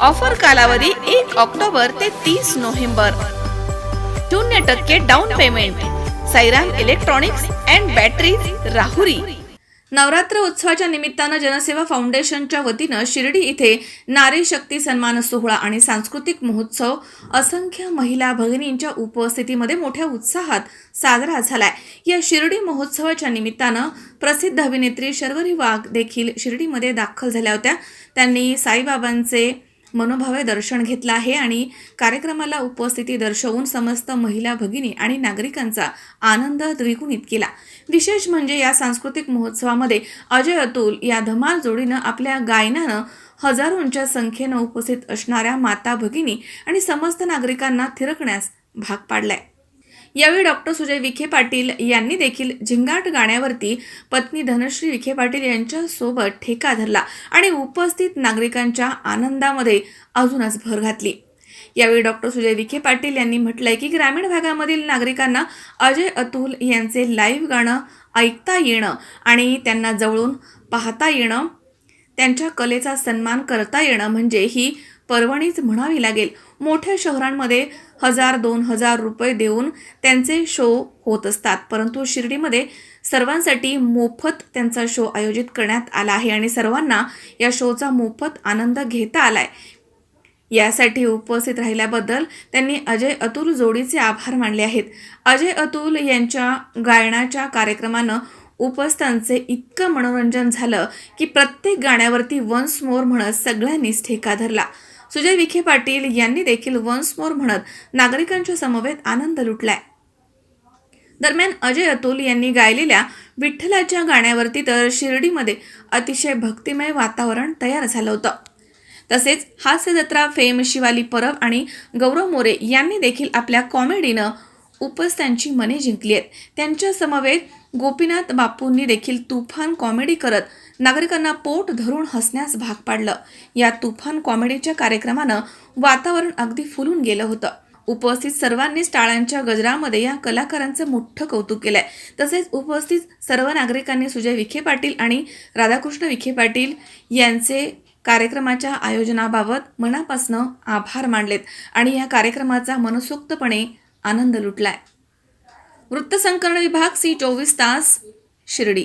Offer कालावधी एक October ते तीस नोव्हेंबर. शून्य टक्के down payment. Sairam electronics and battery Rahuri. Navratra उत्सवाच्या निमित्तानं जनसेवा फाउंडेशनच्या वतीनं शिर्डी इथे नारी शक्ती सन्मान सोहळा आणि सांस्कृतिक महोत्सव असंख्य महिला भगिनींच्या उपस्थितीमध्ये मोठ्या उत्साहात साजरा झालाय. या शिर्डी महोत्सवाच्या निमित्तानं प्रसिद्ध अभिनेत्री शर्वरी वाघ देखील शिर्डीमध्ये दाखल झाल्या होत्या. त्यांनी साईबाबांचे मनोभावे दर्शन घेतलं आहे आणि कार्यक्रमाला उपस्थिती दर्शवून समस्त महिला भगिनी आणि नागरिकांचा आनंद द्विगुणित केला. विशेष म्हणजे या सांस्कृतिक महोत्सवामध्ये अजय अतुल या धमाल जोडीनं आपल्या गायनानं हजारोंच्या संख्येनं उपस्थित असणाऱ्या माता भगिनी आणि समस्त नागरिकांना थिरकण्यास भाग पाडलाय. यावेळी डॉक्टर सुजय विखे पाटील यांनी देखील झिंगाट गाण्यावरती पत्नी धनश्री विखे पाटील यांच्यासोबत ठेका धरला आणि उपस्थित नागरिकांच्या आनंदामध्ये अजूनच भर घातली. यावेळी डॉक्टर सुजय विखे पाटील यांनी म्हटलंय की ग्रामीण भागामधील नागरिकांना अजय अतुल यांचे लाईव्ह गाणं ऐकता येणं आणि त्यांना जवळून पाहता येणं त्यांच्या कलेचा सन्मान करता येणं म्हणजे ही पर्वणीच म्हणावी लागेल. मोठ्या शहरांमध्ये हजार दोन हजार रुपये देऊन त्यांचे शो होत असतात. परंतु शिर्डीमध्ये सर्वांसाठी मोफत त्यांचा शो आयोजित करण्यात आला आहे आणि सर्वांना या शोचा मोफत आनंद घेता आलाय. यासाठी उपस्थित राहिल्याबद्दल त्यांनी अजय अतुल जोडीचे आभार मानले आहेत. अजय अतुल यांच्या गायनाच्या कार्यक्रमानं उपस्थांचे इतकं मनोरंजन झालं की प्रत्येक गाण्यावरती वन्स मोर म्हणत सगळ्यांनीच ठेका धरला. सुजय विखे पाटील यांनी देखील वन्स मोर म्हणत नागरिकांच्या समवेत आनंद लुटलाय. दरम्यान अजय अतुल यांनी गायलेल्या विठ्ठलाच्या गाण्यावरती तर शिर्डीमध्ये अतिशय भक्तिमय वातावरण तयार झालं होतं. तसेच हास्य जत्रा फेम शिवाली परब आणि गौरव मोरे यांनी देखील आपल्या कॉमेडीनं उपस्थांची मने जिंकली आहेत. त्यांच्या समवेत गोपीनाथ बापूंनी देखील तुफान कॉमेडी करत नागरिकांना पोट धरून हसण्यास भाग पाडलं. या तुफान कॉमेडीच्या कार्यक्रमानं वातावरण अगदी फुलून गेलं होतं. उपस्थित सर्वांनीच टाळ्यांच्या गजरामध्ये या कलाकारांचं मोठं कौतुक केलंय. तसेच उपस्थित सर्व नागरिकांनी सुजय विखे पाटील आणि राधाकृष्ण विखे पाटील यांचे कार्यक्रमाच्या आयोजनाबाबत मनापासनं आभार मानलेत आणि या कार्यक्रमाचा मनसोक्तपणे आनंद लुटलाय. वृत्तसंकलन विभाग सी चोवीस तास शिर्डी.